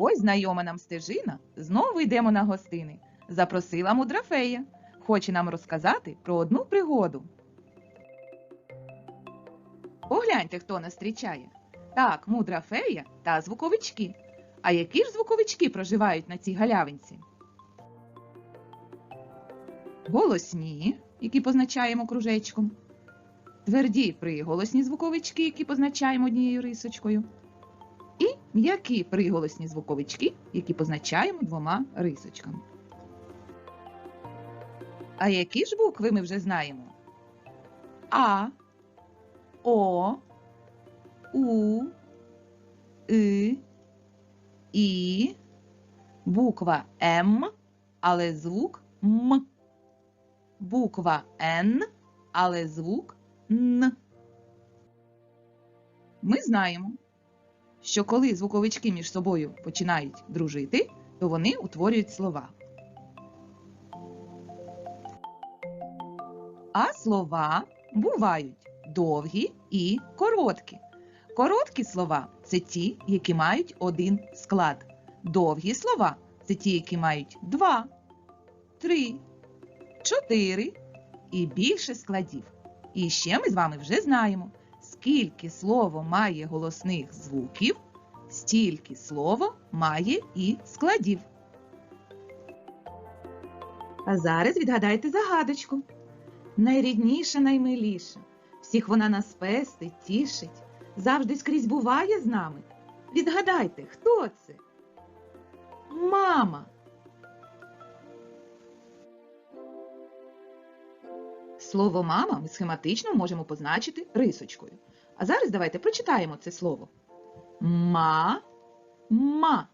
Ось знайома нам стежина, знову йдемо на гостини. Запросила мудра фея. Хоче нам розказати про одну пригоду. Погляньте, хто нас зустрічає. Так, мудра фея та звуковички. А які ж звуковички проживають на цій галявинці? Голосні, які позначаємо кружечком. Тверді приголосні звуковички, які позначаємо однією рисочкою. М'які приголосні звуковички, які позначаємо двома рисочками. А які ж букви ми вже знаємо? А, О, У, И, І, буква М, але звук М. Буква Н, але звук Н. Ми знаємо, що коли звуковички між собою починають дружити, то вони утворюють слова. А слова бувають довгі і короткі. Короткі слова це ті, які мають один склад. Довгі слова це ті, які мають два, три, чотири і більше складів. І ще ми з вами вже знаємо, скільки слово має голосних звуків, стільки слово має і складів. А зараз відгадайте загадочку. Найрідніша, наймиліша. Всіх вона нас пестить, тішить, завжди скрізь буває з нами. Відгадайте, хто це? Мама. Слово мама ми схематично можемо позначити рисочкою. А зараз давайте прочитаємо це слово. Ма, ма,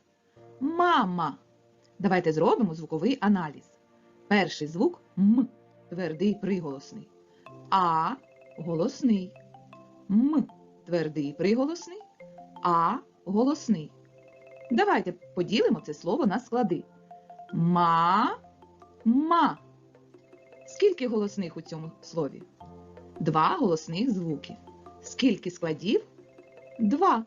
мама. Давайте зробимо звуковий аналіз. Перший звук М, твердий приголосний. А голосний. М твердий приголосний. А голосний. Давайте поділимо це слово на склади. Ма, ма. Скільки голосних у цьому слові? Два голосних звуки. Скільки складів? Два.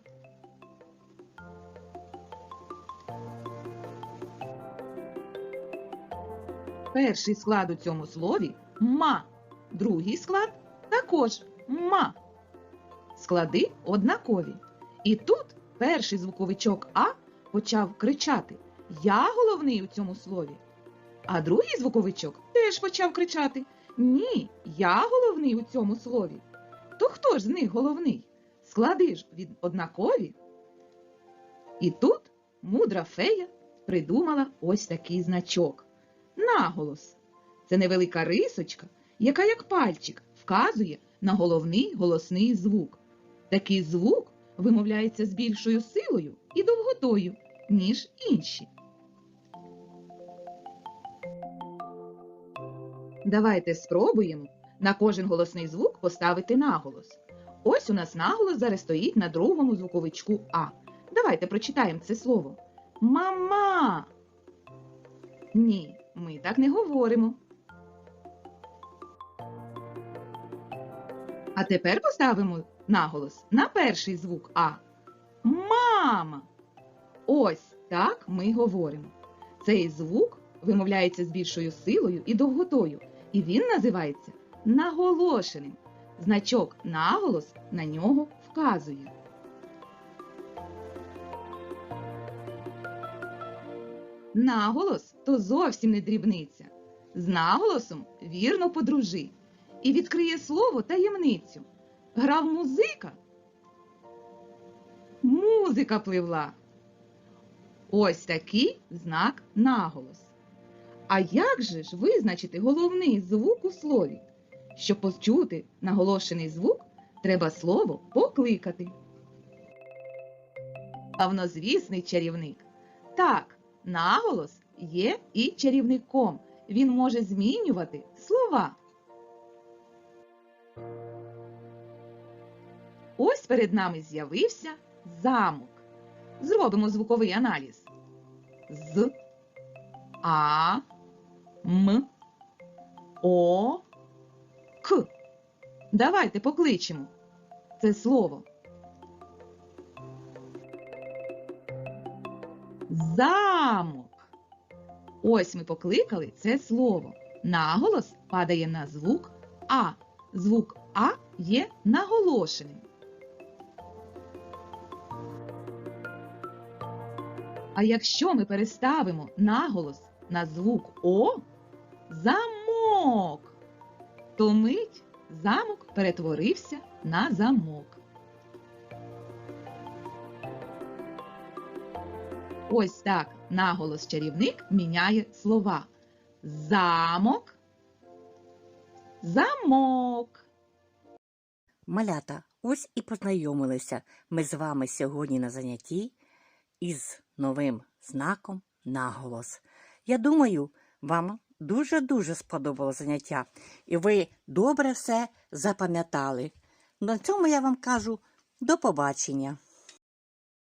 Перший склад у цьому слові ма. Другий склад також ма. Склади однакові. І тут перший звуковичок А почав кричати Я головний у цьому слові. А другий звуковичок теж почав кричати Ні, я головний у цьому слові. То хто ж з них головний? Склади ж від однакові. І тут мудра фея придумала ось такий значок. Наголос. Це невелика рисочка, яка, як пальчик, вказує на головний голосний звук. Такий звук вимовляється з більшою силою і довготою, ніж інші. Давайте спробуємо на кожен голосний звук поставити наголос. Ось у нас наголос зараз стоїть на другому звуковичку А. Давайте прочитаємо це слово. Мама. Ні, ми так не говоримо. А тепер поставимо наголос на перший звук А. Мама. Ось так ми говоримо. Цей звук вимовляється з більшою силою і довготою, і він називається наголошеним. Значок наголос на нього вказує. Наголос то зовсім не дрібниця. З наголосом вірно подружи і відкриє слово таємницю. Грав музика. Музика пливла. Ось такий знак наголос. А як же ж визначити головний звук у слові? Щоб почути наголошений звук, треба слово покликати. Давнозвісний чарівник. Так, наголос є і чарівником. Він може змінювати слова. Ось перед нами з'явився замок. Зробимо звуковий аналіз. З, А, М, О, К. Давайте покличемо це слово. Замок. Ось ми покликали це слово. Наголос падає на звук А. Звук А є наголошеним. А якщо ми переставимо наголос на звук О, замок, то мить замок перетворився на замок. Ось так наголос чарівник міняє слова. Замок, замок. Малята, ось і познайомилися ми з вами сьогодні на занятті із новим знаком наголос. Я думаю, вам дуже-дуже сподобало заняття, і ви добре все запам'ятали. На цьому я вам кажу до побачення.